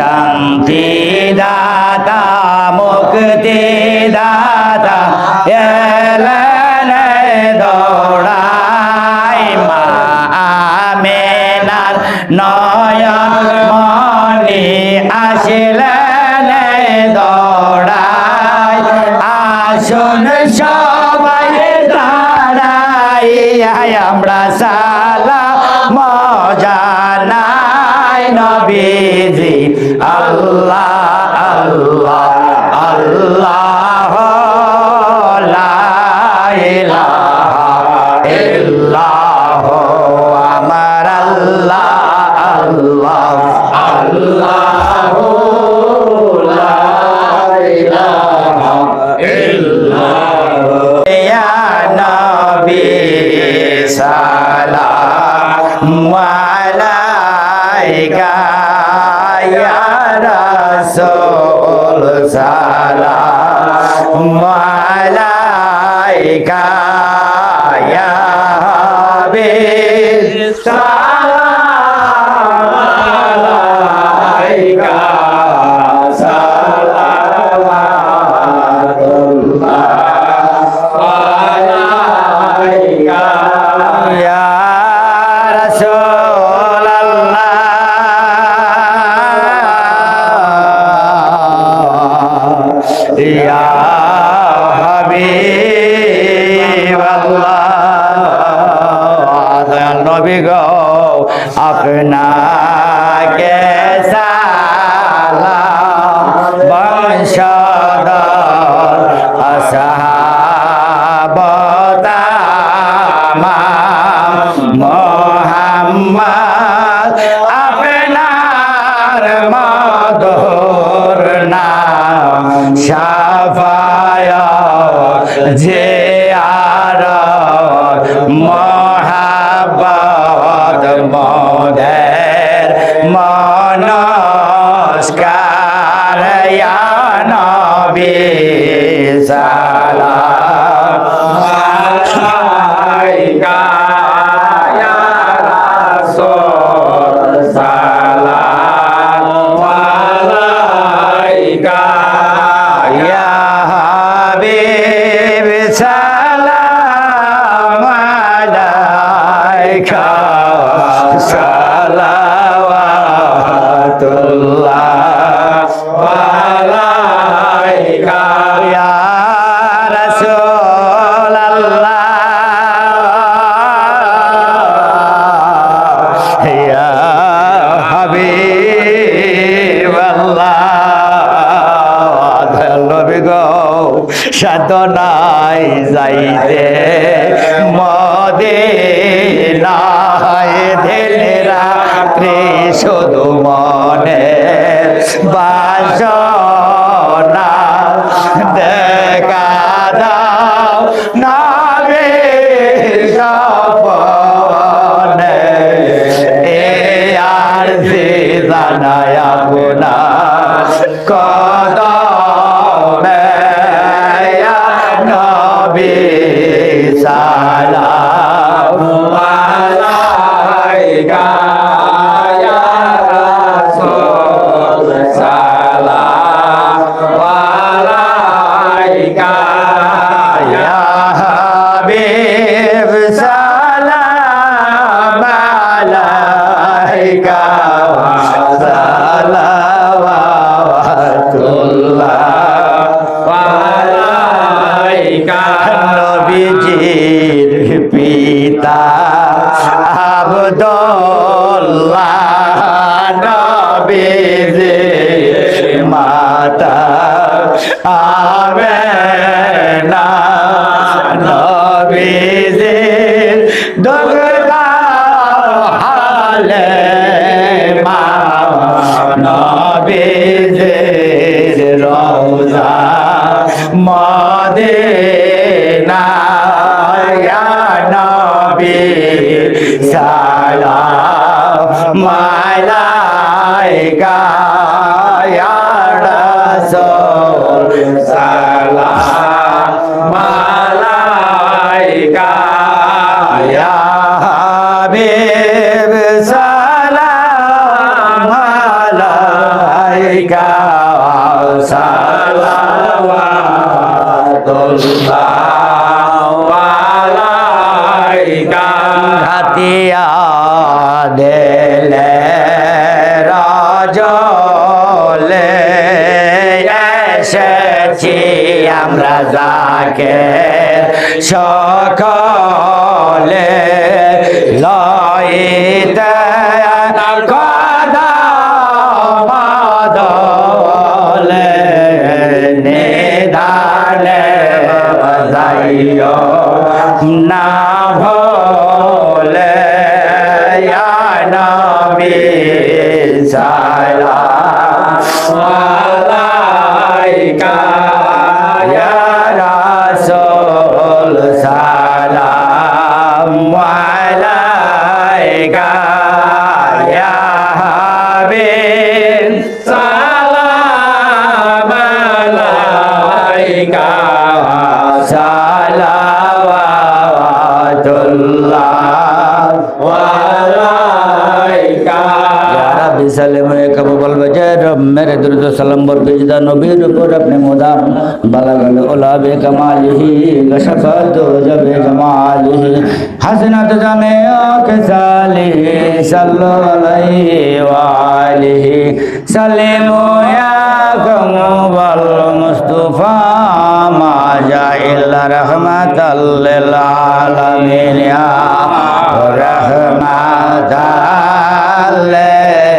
শান্তি দাতা মুক্তি দাতা এলেন দৌড়াই মা আমেনার নয়ন মনি আসিলেন দৌড়াই। আসুন সবাই দাঁড়াই আমরা সালা মজা নাই নবীজি। আল্লাহ আল্লাহ আল্লাহ ইল্লাহ আমার আল্লাহ আল্লাহ আল্লাহ ইয়া সালাম আলাইকা নাম সাফায়াত যে আর মহাবত মদের মনস্কার। সাধনায় যাইতে মদে দিলে রাত্রি শুধু মনে বাসনা হাবিব সালাম আলাইকা সালাওয়াতুল্লাহ আলাইকা নবীজির পিতা আব্দুল্লাহ নবীজির মাতা। আমেনা। মদিনা ইয়া নবী সালাম আলাইকা ইয়া রাসূল সালাম আলাইকা ইয়া হাবিব সালাম আলাইকা সালাওয়াতুল্লাহ দেলে রাজলে এসেছি আমরা যাকে সকলে ইয়া নবী সালাম আলাইকা ইয়া রাসূল সালাম আলাইকা ইয়া হাবিব সালাম আলাইকা সালাওয়াতুল্লাহ সালাম কবু বলবে যে রব মেরে আলামিন। ইয়া রহমাতাল লিল